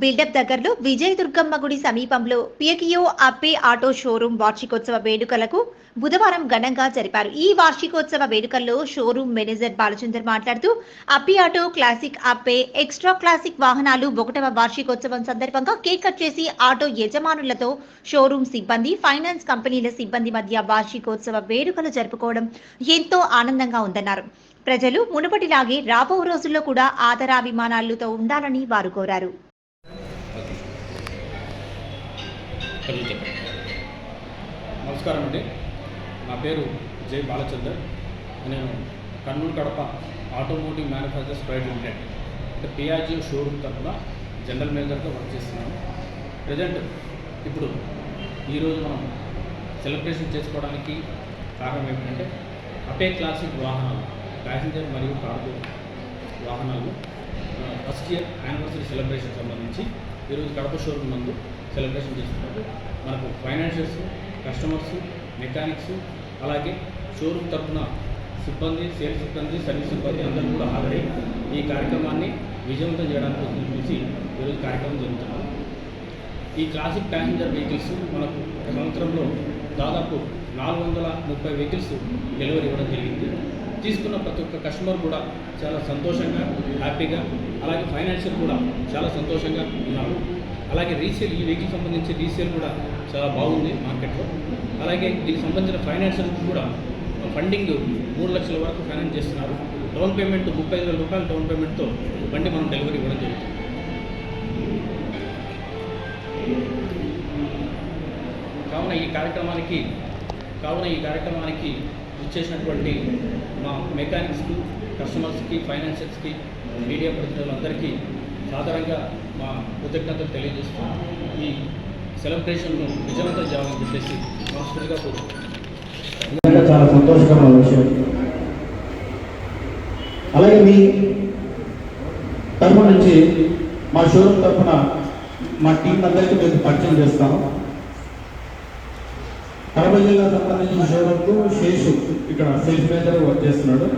Buildup దగ్గరలో విజయ దుర్గమ్మ గుడి సమీపంలో పియకియో అప్పే ఆటో షోరూం వార్షికోత్సవ వేడుకలకు బుధవారం ఘనంగా జరిపారు. ఈ వార్షికోత్సవ వేడుకల్లో షోరూం మేనేజర్ బాలచందర్ మాట్లాడుతూ Ape auto classic Ape extra classic వాహనాలు ఒకటవ వార్షికోత్సవం సందర్భంగా కేక్ కట్ చేసి ఆటో యజమానులతో షోరూం సిబ్బంది ఫైనాన్స్ కంపెనీల సిబ్బంది మధ్య వార్షికోత్సవ వేడుకలు జరుపుకోవడం ఎంతో ఆనందంగా ఉందన్నారు. ప్రజలు మునుపటిలాగే రాబో రోజుల్లో కూడా ఆదరాభిమానాలతో ఉండాలని వారు కోరారు. కథలు చెప్పండి నమస్కారం అండి. నా పేరు జై బాలచందర్. నేను Kurnool Kadapa automotive manufactures private limited అంటే పిఆర్జీ షోరూమ్ తరఫున జనరల్ మేనేజర్గా వర్క్ చేస్తున్నాను. ప్రజెంట్ ఇప్పుడు ఈరోజు మనం సెలబ్రేషన్ చేసుకోవడానికి కారణం ఏమిటంటే అపే క్లాసిక్ వాహనాలు ప్యాసింజర్ మరియు కార్గో వాహనాలు ఫస్ట్ ఇయర్ యానివర్సరీ సెలబ్రేషన్ సంబంధించి ఈరోజు కడప షోరూమ్ నందు సెలబ్రేషన్ చేస్తున్నారు మనకు ఫైనాన్షియల్స్ కస్టమర్స్ మెకానిక్స్ అలాగే షోరూమ్ తరఫున సిబ్బంది సేల్స్ సిబ్బంది సర్వీస్ సిబ్బంది అందరూ కూడా హాజరై ఈ కార్యక్రమాన్ని విజయవంతం చేయడానికి కోసం చూసి ఈరోజు కార్యక్రమం జరుగుతున్నాం ఈ క్లాసిక్ ప్యాసింజర్ వెహికల్స్ మనకు సంవత్సరంలో దాదాపు నాలుగు వందల ముప్పై వెహికల్స్ డెలివరీ ఇవ్వడం జరిగింది. తీసుకున్న ప్రతి ఒక్క కస్టమర్ కూడా చాలా సంతోషంగా హ్యాపీగా అలాగే ఫైనాన్షియల్ కూడా చాలా సంతోషంగా ఉన్నారు. అలాగే రీసేల్ ఈ వెహికల్ సంబంధించి రీసేల్ కూడా చాలా బాగుంది మార్కెట్లో. అలాగే దీనికి సంబంధించిన ఫైనాన్షియల్ కూడా ఫండింగ్ మూడు లక్షల వరకు ఫైనాన్స్ చేస్తున్నారు. డౌన్ పేమెంట్ ముప్పై ఐదు వేల రూపాయలు డౌన్ పేమెంట్తో బండి మనం డెలివరీ ఇవ్వడం జరుగుతుంది. కావున ఈ కార్యక్రమానికి కావున ఈ కార్యక్రమానికి ఇచ్చేసినటువంటి మా మెకానిక్స్కి కస్టమర్స్కి ఫైనాన్షియల్స్కి మీడియా ప్రతినిధులందరికీ సాధారణంగా మా కృతజ్ఞతలు తెలియజేస్తూ ఈ సెలబ్రేషన్ను విజయవంతం చేయాలని చెప్పేసి మనస్ఫూర్తిగా కోరుకుంటున్నాను చాలా సంతోషకరమైన విషయం. అలాగే మీ తరఫు నుంచి మా షోరూమ్ తరఫున మా టీం అందరికీ మేము పరిచయం చేస్తాము కడప జిల్లా సంబంధించిన షోరూమ్కు శేషు ఇక్కడ సేల్స్ మేనేజర్ వర్క్ చేస్తున్నాడు.